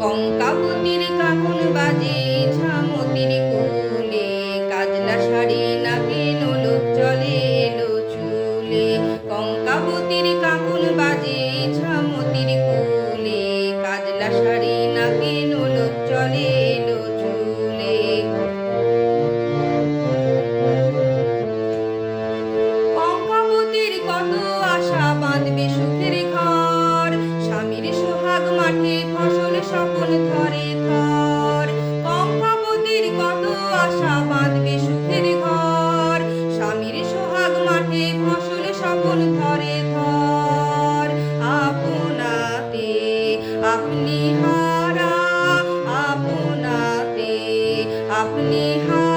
কঙ্কাবতীর কাকুন বাজে ছামতির কুলে। কাজলা শাড়ি নাকে নলক চলে এলো চুলে কঙ্কাবতীর কাকুন বাজে ছামতির কুলে। কাজলা শাড়ি নাকে নলক চলে স্বপন ধরে ধর আপনাতে আপনি হারা আপনাতে আপনি হারা।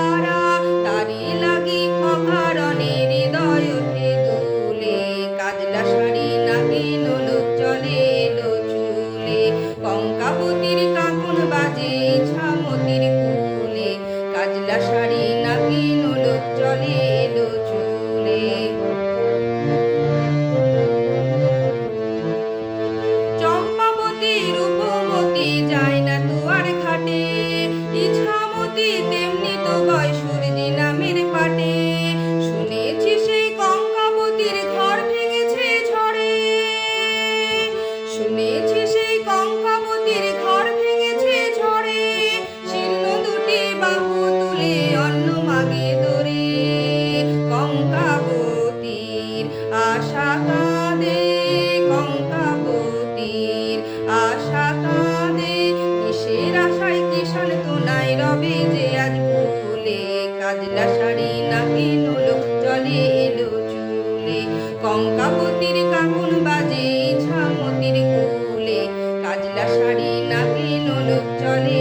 যে আজ ভুলে কাজলা শাড়ি নাকি নোলক চলে এলো চুলে। কঙ্কাবতীর কাকুন বাজে ঝামতির কুলে। কাজলা শাড়ি নাকি নোলক চুলে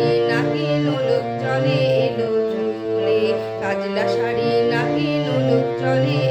jolly